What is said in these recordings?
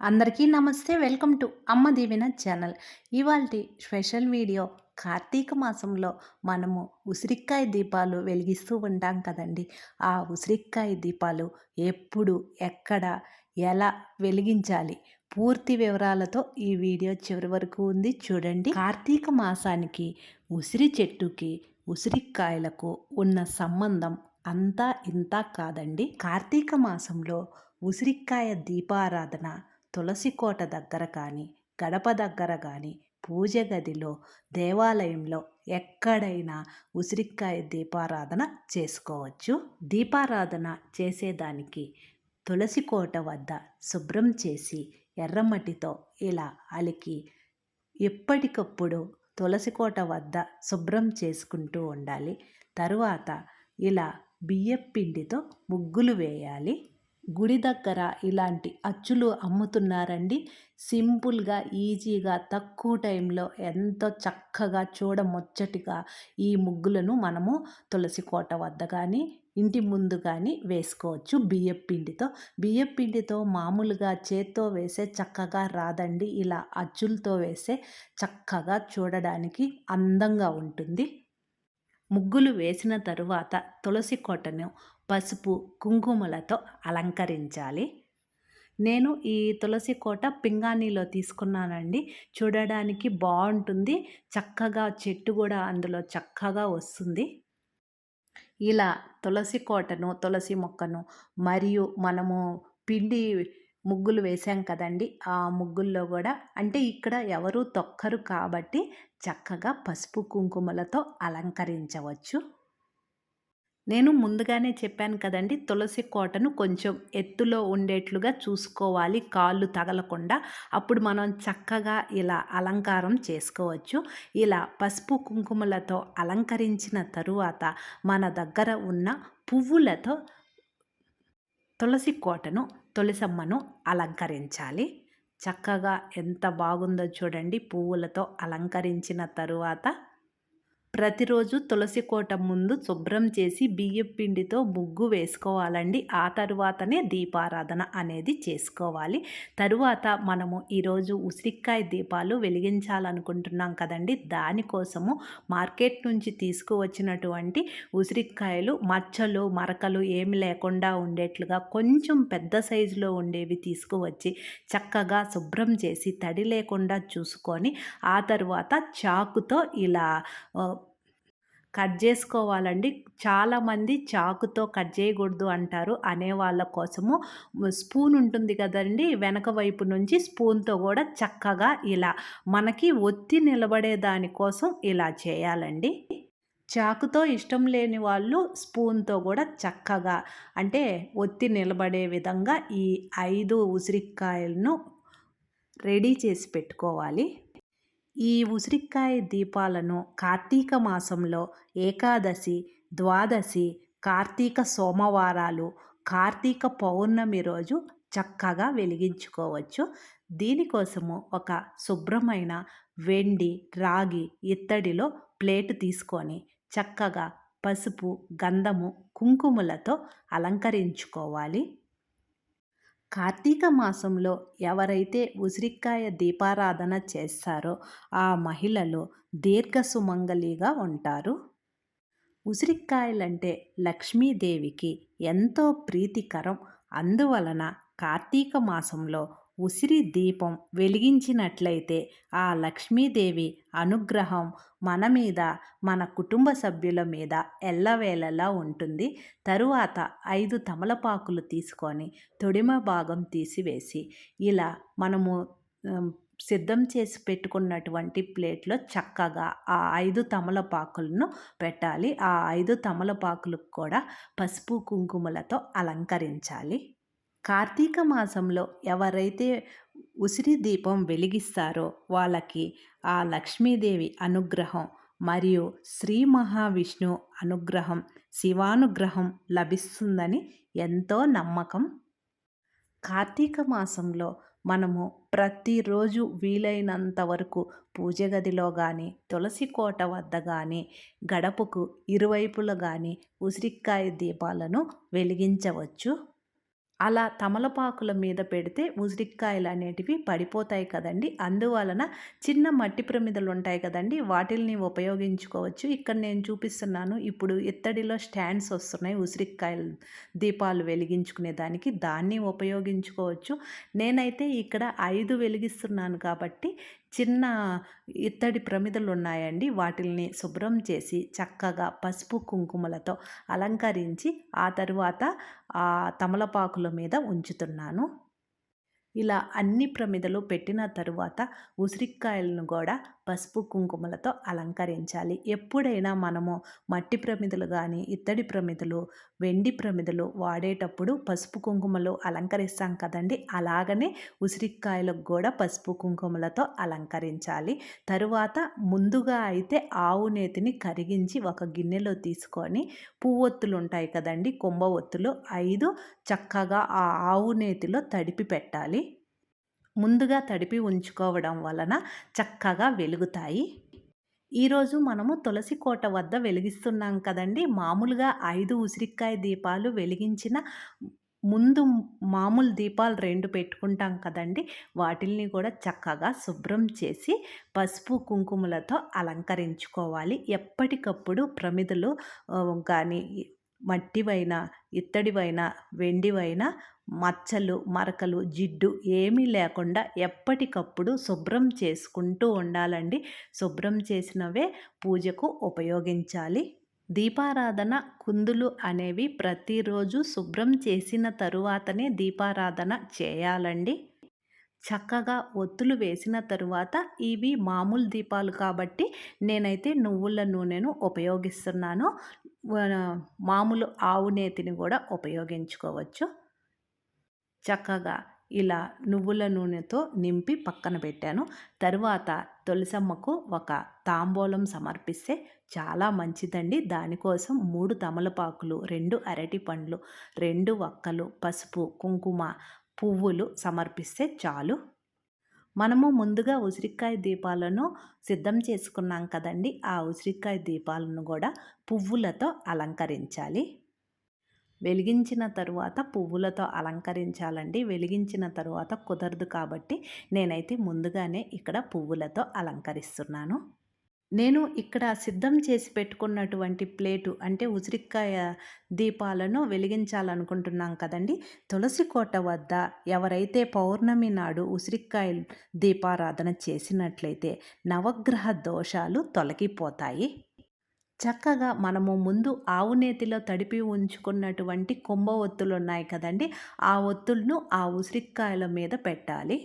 అందరికీ నమస్తే. Welcome to Amma Deevena channel. ఇవాల్టి స్పెషల్ వీడియో కార్తీక మాసంలో మనము ఉసిరికాయ దీపాలు వెలిగిస్తూ ఉంటాం కదండి. ఆ ఉసిరికాయ దీపాలు ఎప్పుడు ఎక్కడ ఎలా వెలిగించాలి? పూర్తి వివరాలతో ఈ వీడియో చివరి వరకు ఉంది. చూడండి. కార్తీక మాసానికి ఉసిరి చెట్టుకి ఉసిరికాయలకు ఉన్న సంబంధం అంతా ఇంత కాదండి. కార్తీక మాసంలో ఉసిరికాయ దీపారాధన తులసి కోట దగ్గర కానీ గడప దగ్గర కానీ పూజ గదిలో దేవాలయంలో ఎక్కడైనా ఉసిరికాయ దీపారాధన చేసుకోవచ్చు. దీపారాధన చేసేదానికి తులసి కోట వద్ద శుభ్రం చేసి ఎర్రమట్టితో ఇలా అలికి ఎప్పటికప్పుడు తులసి కోట వద్ద శుభ్రం చేసుకుంటూ ఉండాలి. తరువాత ఇలా బియ్యపిండితో ముగ్గులు వేయాలి. గుడి దగ్గర ఇలాంటి అచ్చులు అమ్ముతున్నారండి. సింపుల్గా ఈజీగా తక్కువ టైంలో ఎంతో చక్కగా చూడముచ్చటిగా ఈ ముగ్గులను మనము తులసి కోట వద్ద కానీ ఇంటి ముందు కానీ వేసుకోవచ్చు బియ్యపిండితో బియ్యపిండితో మామూలుగా చేత్తో వేసే చక్కగా రాదండి. ఇలా అచ్చులతో వేసే చక్కగా చూడడానికి అందంగా ఉంటుంది. ముగ్గులు వేసిన తరువాత తులసి కోటను పసుపు కుంకుమలతో అలంకరించాలి. నేను ఈ తులసి కోట పింగాణిలో తీసుకున్నానండి. చూడడానికి బాగుంటుంది. చక్కగా చెట్టు కూడా అందులో చక్కగా వస్తుంది. ఇలా తులసి కోటను తులసి మొక్కను మరియు మనము పిండి ముగ్గులు వేసాం కదండి. ఆ ముగ్గుల్లో కూడా అంటే ఇక్కడ ఎవరు తొక్కరు కాబట్టి చక్కగా పసుపు కుంకుమలతో అలంకరించవచ్చు. నేను ముందుగానే చెప్పాను కదండి తులసి కోటను కొంచెం ఎత్తులో ఉండేట్లుగా చూసుకోవాలి కాళ్ళు తగలకుండా. అప్పుడు మనం చక్కగా ఇలా అలంకారం చేసుకోవచ్చు. ఇలా పసుపు కుంకుమలతో అలంకరించిన తరువాత మన దగ్గర ఉన్న పువ్వులతో తులసి కోటను తులసమ్మను అలంకరించాలి. చక్కగా ఎంత బాగుందో చూడండి. పువ్వులతో అలంకరించిన తరువాత ప్రతిరోజు తులసి కోట ముందు శుభ్రం చేసి బియ్యం పిండితో ముగ్గు వేసుకోవాలండి. ఆ తరువాతనే దీపారాధన అనేది చేసుకోవాలి. తరువాత మనము ఈరోజు ఉసిరికాయ దీపాలు వెలిగించాలనుకుంటున్నాం కదండి. దానికోసము మార్కెట్ నుంచి తీసుకువచ్చినటువంటి ఉసిరికాయలు మచ్చలు మరకలు ఏమి లేకుండా ఉండేట్లుగా కొంచెం పెద్ద సైజులో ఉండేవి తీసుకువచ్చి చక్కగా శుభ్రం చేసి తడి లేకుండా చూసుకొని ఆ తరువాత చాకుతో ఇలా కట్ చేసుకోవాలండి. చాలామంది చాకుతో కట్ చేయకూడదు అంటారు. అనే వాళ్ళ కోసము స్పూన్ ఉంటుంది కదండి. వెనక వైపు నుంచి స్పూన్తో కూడా చక్కగా ఇలా మనకి ఒత్తి నిలబడే దానికోసం ఇలా చేయాలండి. చాకుతో ఇష్టం లేని వాళ్ళు స్పూన్తో కూడా చక్కగా అంటే ఒత్తి నిలబడే విధంగా ఈ ఐదు ఉసిరికాయలను రెడీ చేసి పెట్టుకోవాలి. ఈ ఉసిరికాయ దీపాలను కార్తీక మాసంలో ఏకాదశి ద్వాదశి కార్తీక సోమవారాలు కార్తీక పౌర్ణమి రోజు చక్కగా వెలిగించుకోవచ్చు. దీనికోసము ఒక శుభ్రమైన వెండి రాగి ఇత్తడిలో ప్లేటు తీసుకొని చక్కగా పసుపు గంధము కుంకుమలతో అలంకరించుకోవాలి. కార్తీక మాసంలో ఎవరైతే ఉసిరికాయ దీపారాధన చేస్తారో ఆ మహిళలు దీర్ఘ సుమంగళిగా ఉంటారు. ఉసిరికాయలంటే లక్ష్మీదేవికి ఎంతో ప్రీతికరం. అందువలన కార్తీక మాసంలో ఉసిరి దీపం వెలిగించినట్లయితే ఆ లక్ష్మీదేవి అనుగ్రహం మన మీద మన కుటుంబ సభ్యుల మీద ఎల్లవేళలా ఉంటుంది. తరువాత ఐదు తమలపాకులు తీసుకొని తొడిమ భాగం తీసివేసి ఇలా మనము సిద్ధం చేసి పెట్టుకున్నటువంటి ప్లేట్లో చక్కగా ఆ ఐదు తమలపాకులను పెట్టాలి. ఆ ఐదు తమలపాకులకు కూడా పసుపు కుంకుమలతో అలంకరించాలి. కార్తీక మాసంలో ఎవరైతే ఉసిరి దీపం వెలిగిస్తారో వాళ్ళకి ఆ లక్ష్మీదేవి అనుగ్రహం మరియు శ్రీ మహావిష్ణు అనుగ్రహం శివానుగ్రహం లభిస్తుందని ఎంతో నమ్మకం. కార్తీక మాసంలో మనము ప్రతిరోజు వీలైనంత వరకు పూజ గదిలో కానీ తులసి కోట వద్ద కానీ గడపకు ఇరువైపులా కానీ ఉసిరికాయ దీపాలను వెలిగించవచ్చు. అలా తమలపాకుల మీద పెడితే ఉసిరికాయలు అనేటివి పడిపోతాయి కదండి. అందువలన చిన్న మట్టి ప్రమిదలు ఉంటాయి కదండి. వాటిల్ని ఉపయోగించుకోవచ్చు. ఇక్కడ నేను చూపిస్తున్నాను. ఇప్పుడు ఇత్తడిలో స్టాండ్స్ వస్తున్నాయి. ఉసిరికాయలు దీపాలు వెలిగించుకునే దానికి దాన్ని ఉపయోగించుకోవచ్చు. నేనైతే ఇక్కడ ఐదు వెలిగిస్తున్నాను కాబట్టి చిన్న ఇత్తడి ప్రమిదలు ఉన్నాయండి వాటిల్ని శుభ్రం చేసి చక్కగా పసుపు కుంకుమలతో అలంకరించి ఆ తరువాత ఆ తమలపాకుల మీద ఉంచుతున్నాను. ఇలా అన్ని ప్రమిదలు పెట్టిన తరువాత ఉసిరికాయలను కూడా పసుపు కుంకుమలతో అలంకరించాలి. ఎప్పుడైనా మనము మట్టి ప్రమిదలు కానీ ఇత్తడి ప్రమిదలు వెండి ప్రమిదలు వాడేటప్పుడు పసుపు కుంకుమలు అలంకరిస్తాం కదండి. అలాగనే ఉసిరికాయలకు కూడా పసుపు కుంకుమలతో అలంకరించాలి. తరువాత ముందుగా అయితే ఆవు నేతిని కరిగించి ఒక గిన్నెలో తీసుకొని పువ్వొత్తులు ఉంటాయి కదండి కొంబ ఒత్తులు ఐదు చక్కగా ఆ ఆవు నేతిలో తడిపి పెట్టాలి. ముందుగా తడిపి ఉంచుకోవడం వలన చక్కగా వెలుగుతాయి. ఈరోజు మనము తులసి కోట వద్ద వెలిగిస్తున్నాం కదండి. మామూలుగా ఐదు ఉసిరికాయ దీపాలు వెలిగించిన ముందు మామూలు దీపాలు రెండు పెట్టుకుంటాం కదండి. వాటిల్ని కూడా చక్కగా శుభ్రం చేసి పసుపు కుంకుమలతో అలంకరించుకోవాలి. ఎప్పటికప్పుడు ప్రమిదలు కానీ మట్టివైనా ఇత్తడివైనా వెండివైనా మచ్చలు మరకలు జిడ్డు ఏమీ లేకుండా ఎప్పటికప్పుడు శుభ్రం చేసుకుంటూ ఉండాలండి. శుభ్రం చేసినవే పూజకు ఉపయోగించాలి. దీపారాధన కుందులు అనేవి ప్రతిరోజు శుభ్రం చేసిన తరువాతనే దీపారాధన చేయాలండి. చక్కగా ఒత్తులు వేసిన తరువాత ఇవి మామూలు దీపాలు కాబట్టి నేనైతే నువ్వుల నూనెను ఉపయోగిస్తున్నాను. మామూలు ఆవు నేతిని కూడా ఉపయోగించుకోవచ్చు. చక్కగా ఇలా నువ్వుల నూనెతో నింపి పక్కన పెట్టాను. తరువాత తులసమ్మకు ఒక తాంబూలం సమర్పిస్తే చాలా మంచిదండి. దానికోసం మూడు తమలపాకులు రెండు అరటి పండ్లు రెండు వక్కలు పసుపు కుంకుమ పువ్వులు సమర్పిస్తే చాలు. మనము ముందుగా ఉసిరికాయ దీపాలను సిద్ధం చేసుకున్నాం కదండి. ఆ ఉసిరికాయ దీపాలను కూడా పువ్వులతో అలంకరించాలి. వెలిగించిన తరువాత పువ్వులతో అలంకరించాలండి. వెలిగించిన తరువాత కుదరదు కాబట్టి నేనైతే ముందుగానే ఇక్కడ పువ్వులతో అలంకరిస్తున్నాను. నేను ఇక్కడ సిద్ధం చేసి పెట్టుకున్నటువంటి ప్లేటు అంటే ఉసిరికాయ దీపాలను వెలిగించాలనుకుంటున్నాం కదండి. తులసి కోట వద్ద ఎవరైతే పౌర్ణమి నాడు ఉసిరికాయ దీపారాధన చేసినట్లయితే నవగ్రహ దోషాలు తొలగిపోతాయి. చక్కగా మనము ముందు ఆవు నేతిలో తడిపి ఉంచుకున్నటువంటి కుంభ ఒత్తులు ఉన్నాయి కదండి. ఆ ఒత్తులను ఆ ఉసిరికాయల మీద పెట్టాలి.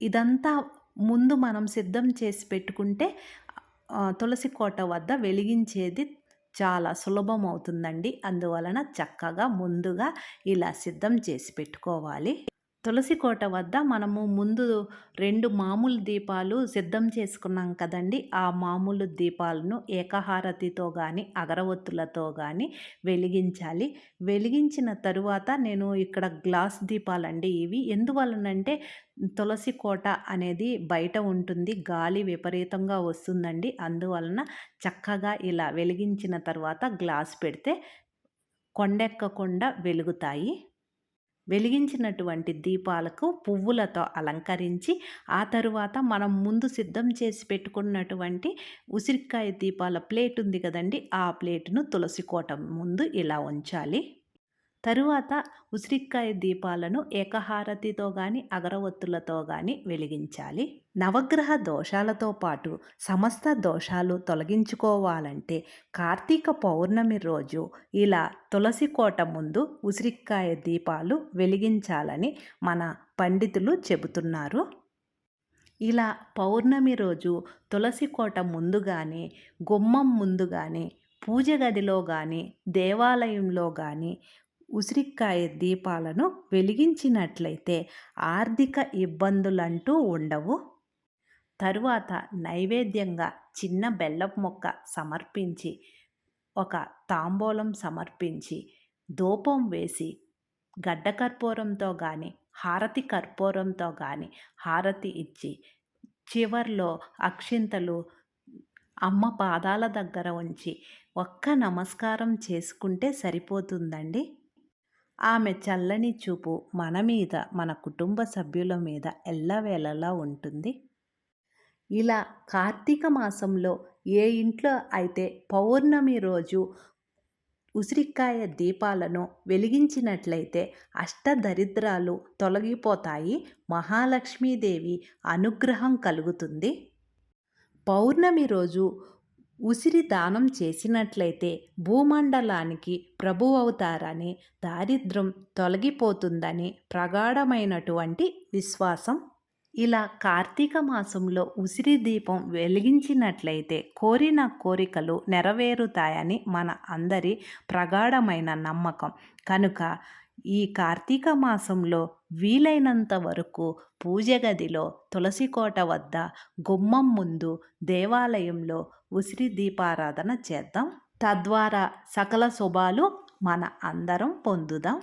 ఇదంతా ముందు మనం సిద్ధం చేసి పెట్టుకుంటే తులసి కోట వద్ద వెలిగించేది చాలా సులభం అవుతుందండి. అందువలన చక్కగా ముందుగా ఇలా సిద్ధం చేసి పెట్టుకోవాలి. తులసి కోట వద్ద మనము ముందు రెండు మామూలు దీపాలు సిద్ధం చేసుకున్నాం కదండి. ఆ మామూలు దీపాలను ఏకహారతితో కానీ అగరవత్తులతో కానీ వెలిగించాలి. వెలిగించిన తరువాత నేను ఇక్కడ గ్లాస్ దీపాలండి ఇవి. ఎందువలనంటే తులసి కోట అనేది బయట ఉంటుంది. గాలి విపరీతంగా వస్తుందండి. అందువలన చక్కగా ఇలా వెలిగించిన తర్వాత గ్లాస్ పెడితే కొండెక్కకుండా వెలుగుతాయి. వెలిగించినటువంటి దీపాలకు పువ్వులతో అలంకరించి ఆ తరువాత మనం ముందు సిద్ధం చేసి పెట్టుకున్నటువంటి ఉసిరికాయ దీపాల ప్లేట్ ఉంది కదండి ఆ ప్లేటును తులసి కోట ముందు ఇలా ఉంచాలి. తరువాత ఉసిరికాయ దీపాలను ఏకహారతితో కానీ అగరవత్తులతో కానీ వెలిగించాలి. నవగ్రహ దోషాలతో పాటు సమస్త దోషాలు తొలగించుకోవాలంటే కార్తీక పౌర్ణమి రోజు ఇలా తులసి కోట ముందు ఉసిరికాయ దీపాలు వెలిగించాలని మన పండితులు చెబుతున్నారు. ఇలా పౌర్ణమి రోజు తులసి కోట ముందుగానే గుమ్మం ముందు కానీ పూజ గదిలో కానీ దేవాలయంలో కానీ ఉసిరికాయ దీపాలను వెలిగించినట్లయితే ఆర్థిక ఇబ్బందులంటూ ఉండవు. తరువాత నైవేద్యంగా చిన్న బెల్లం మొక్క సమర్పించి ఒక తాంబూలం సమర్పించి ధూపం వేసి గడ్డ కర్పూరంతో కానీ హారతి కర్పూరంతో కానీ హారతి ఇచ్చి చివర్లో అక్షింతలు అమ్మ పాదాల దగ్గర ఉంచి ఒక్క నమస్కారం చేసుకుంటే సరిపోతుందండి? ఆమె చల్లని చూపు మన మీద మన కుటుంబ సభ్యుల మీద ఎల్లవేళలా ఉంటుంది. ఇలా కార్తీక మాసంలో ఏ ఇంట్లో అయితే పౌర్ణమి రోజు ఉసిరికాయ దీపాలను వెలిగించినట్లయితే అష్టదరిద్రాలు తొలగిపోతాయి మహాలక్ష్మీదేవి అనుగ్రహం కలుగుతుంది. పౌర్ణమి రోజు ఉసిరి దానం చేసినట్లయితే భూమండలానికి ప్రభు అవుతారని దారిద్ర్యం తొలగిపోతుందని ప్రగాఢమైనటువంటి విశ్వాసం. ఇలా కార్తీక మాసంలో ఉసిరి దీపం వెలిగించినట్లయితే కోరిన కోరికలు నెరవేరుతాయని మన అందరి ప్రగాఢమైన నమ్మకం. కనుక ఈ కార్తీక మాసంలో వీలైనంత వరకు పూజ గదిలో తులసి కోట వద్ద గుమ్మం ముందు దేవాలయంలో ఉసిరి దీపారాధన చేద్దాం. తద్వారా సకల శుభాలు మన అందరం పొందుదాం.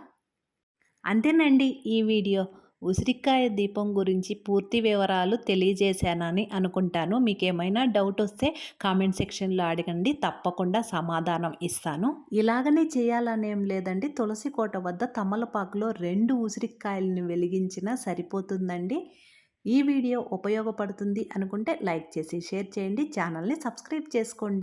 అంతేనండి ఈ వీడియో. ఉసిరికాయ దీపం గురించి పూర్తి వివరాలు తెలియజేశానని అనుకుంటాను. మీకు ఏమైనా డౌట్ వస్తే కామెంట్ సెక్షన్లో అడగండి. తప్పకుండా సమాధానం ఇస్తాను. ఇలాగనే చేయాలనేం లేదండి. తులసి కోట వద్ద తమలపాకులో రెండు ఉసిరికాయలను వెలిగించినా సరిపోతుందండి. ఈ వీడియో ఉపయోగపడుతుంది అనుకుంటే లైక్ చేసి షేర్ చేయండి. ఛానల్ని సబ్స్క్రైబ్ చేసుకోండి.